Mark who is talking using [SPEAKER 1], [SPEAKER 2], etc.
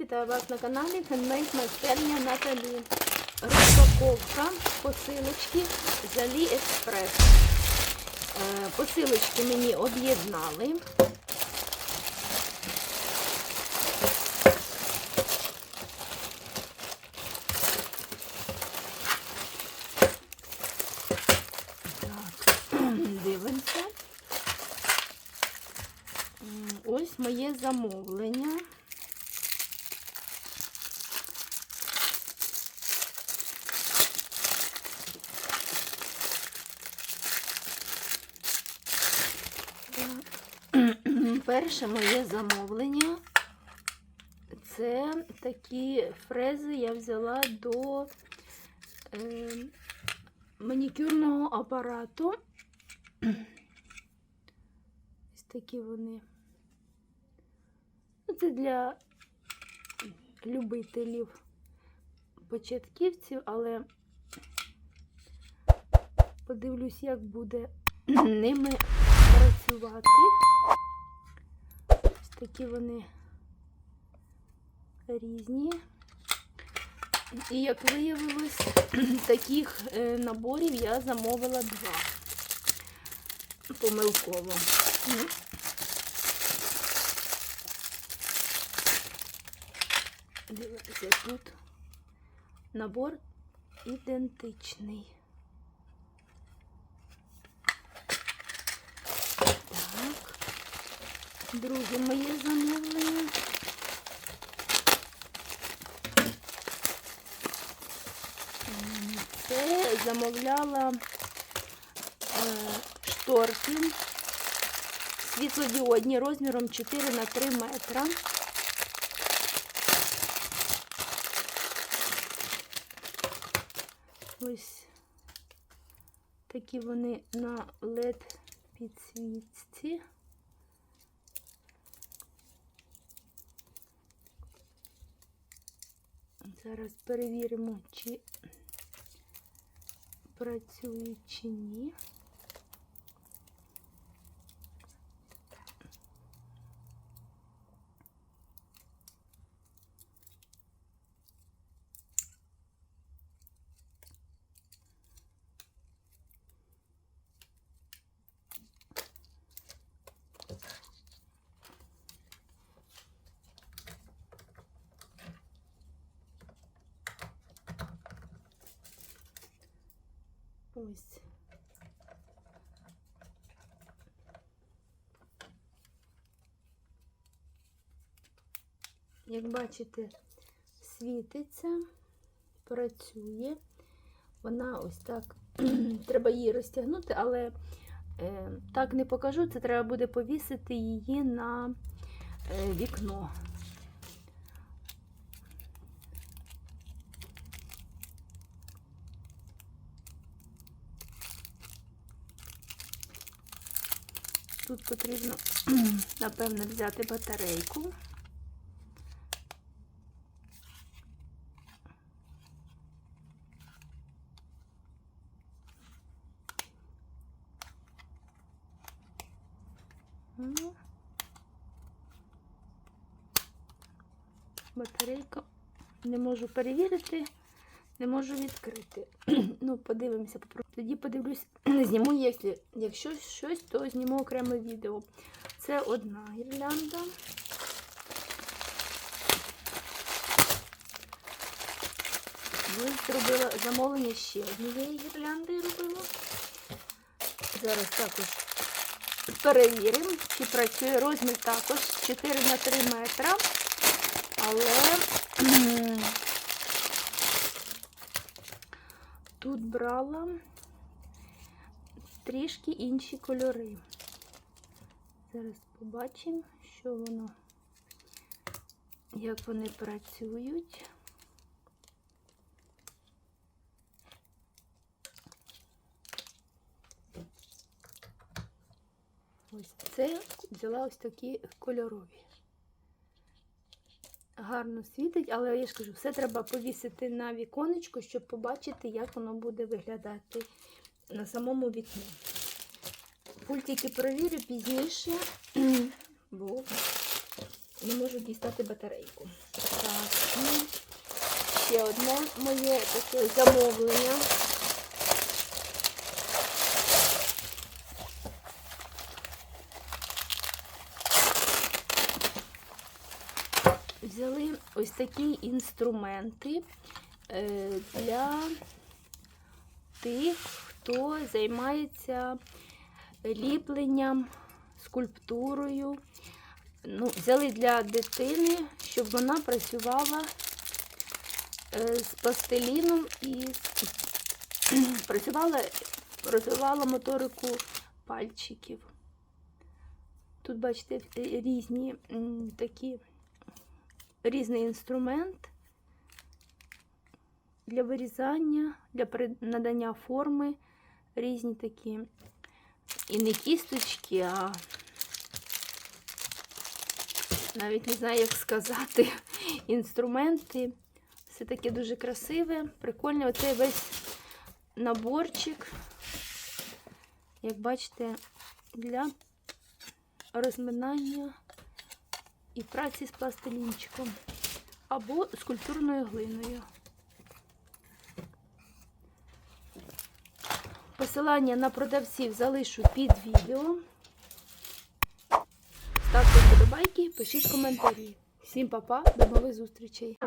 [SPEAKER 1] вітаю вас на каналі Handmade майстерня Наталі. Розпаковка посилочки з AliExpress. Е, Посилочки мені об'єднали. Дивимося. Ось моє замовлення. Перше моє замовлення. Це такі фрези я взяла до е, манікюрного апарату. Ось такі вони. Ну, Це для любителів початківців, але подивлюсь, як буде ними працювати. Ось такі вони різні. І як виявилось, таких е, наборів я замовила два помилково. Дивіться, тут набор ідентичний. Друге моє замовлення. Це замовляла е, шторки світлодіодні розміром 4 на 3 метра. Ось такі вони на LED підсвітці. Зараз перевіримо, чи працює, чи ні. Ось. Як бачите, світиться, працює. Вона ось так, треба її розтягнути, але е, так не покажу, це треба буде повісити її на е, вікно. Тут потрібно, напевно, взяти батарейку. Батарейка не можу перевірити, не можу відкрити. ну, подивимося, тоді подивлюсь, зніму, якщо, якщо щось, то зніму окреме відео. Це одна гірлянда. Ось зробила замовлення ще однієї гірлянди робила. Зараз також перевіримо, чи працює розмір також 4 на 3 метра. Але тут брала трішки інші кольори. Зараз побачимо, що воно, як вони працюють. Ось це взяла ось такі кольорові. Гарно світить, але я ж кажу, все треба повісити на віконечко, щоб побачити, як воно буде виглядати на самому вікні. Пультики провірю пізніше, бо не можу дістати батарейку. Так, ще одне моє таке замовлення. Взяли ось такі інструменти е, для тих, хто займається ліпленням, скульптурою. Ну, взяли для дитини, щоб вона працювала е, з пластиліном і працювала, розвивала моторику пальчиків. Тут, бачите, різні такі різний інструмент для вирізання, для надання форми, різні такі. І не кісточки, а навіть не знаю, як сказати, інструменти. Все таке дуже красиве, прикольне. Оцей весь наборчик, як бачите, для розминання і праці з пластилінчиком або скульптурною глиною. Посилання на продавців залишу під відео. Ставте вподобайки, пишіть коментарі. Всім па-па, до нових зустрічей!